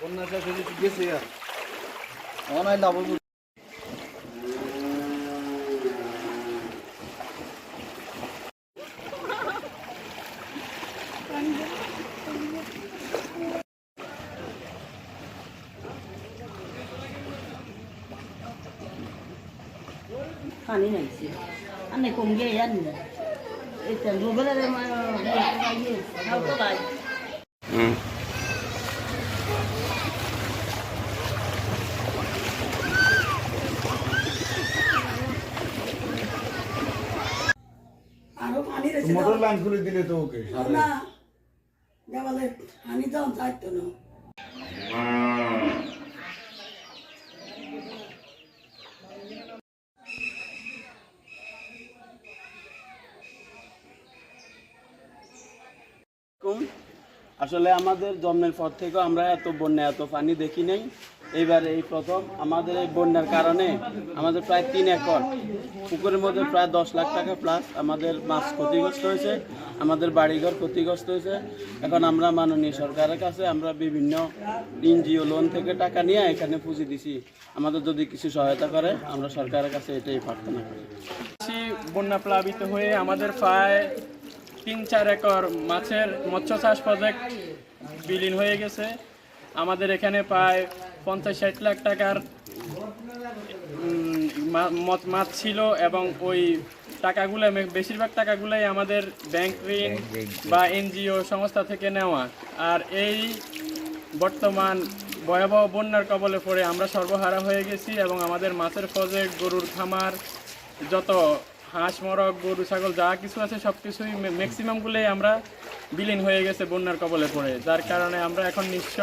বন্যা শেষ হয়ে গেছে আর অনাই লাভ পানি নাইছে আমি কম গিয়ে জানি না এটা গোবরে ইয়ে পানি রয়েছে মোটর লাইন খুলে দিলে তো ওকে না দেওয়ালে পানি দাও চাইতো না আলাইকুম। আসলে আমাদের জন্মের পর থেকেও আমরা এত বন্যা, এত পানি দেখি নাই। এইবার এই প্রথম আমাদের এই বন্যার কারণে আমাদের প্রায় তিন একর, পুকুরের মধ্যে প্রায় দশ লাখ টাকা প্লাস আমাদের মাছ ক্ষতিগ্রস্ত হয়েছে, আমাদের বাড়িঘর ক্ষতিগ্রস্ত হয়েছে। এখন আমরা মাননীয় সরকারের কাছে আমরা বিভিন্ন এনজিও লোন থেকে টাকা নিয়ে এখানে পুঁজি দিছি। আমাদের যদি কিছু সহায়তা করে, আমরা সরকারের কাছে এটাই প্রার্থনা করি। বন্যা প্লাবিত হয়ে আমাদের প্রায় তিন চার একর মাছের মৎস্য চাষ প্রজেক্ট বিলীন হয়ে গেছে। আমাদের এখানে প্রায় পঞ্চাশ ষাট লাখ টাকার মাছ ছিল এবং ওই টাকাগুলো বেশিরভাগ টাকাগুলোই আমাদের ব্যাংক ঋণ বা এনজিও সংস্থা থেকে নেওয়া। আর এই বর্তমান ভয়াবহ বন্যার কবলে পড়ে আমরা সর্বহারা হয়ে গেছি এবং আমাদের মাছের প্রজেক্ট গরুর খামার যত হাঁস মরক গরু, ছাগল, যা কিছু আছে সব কিছুই ম্যাক্সিমামগুলোই আমরা বিলীন হয়ে গেছে বন্যার কবলে পড়ে, যার কারণে আমরা এখন নিঃস্ব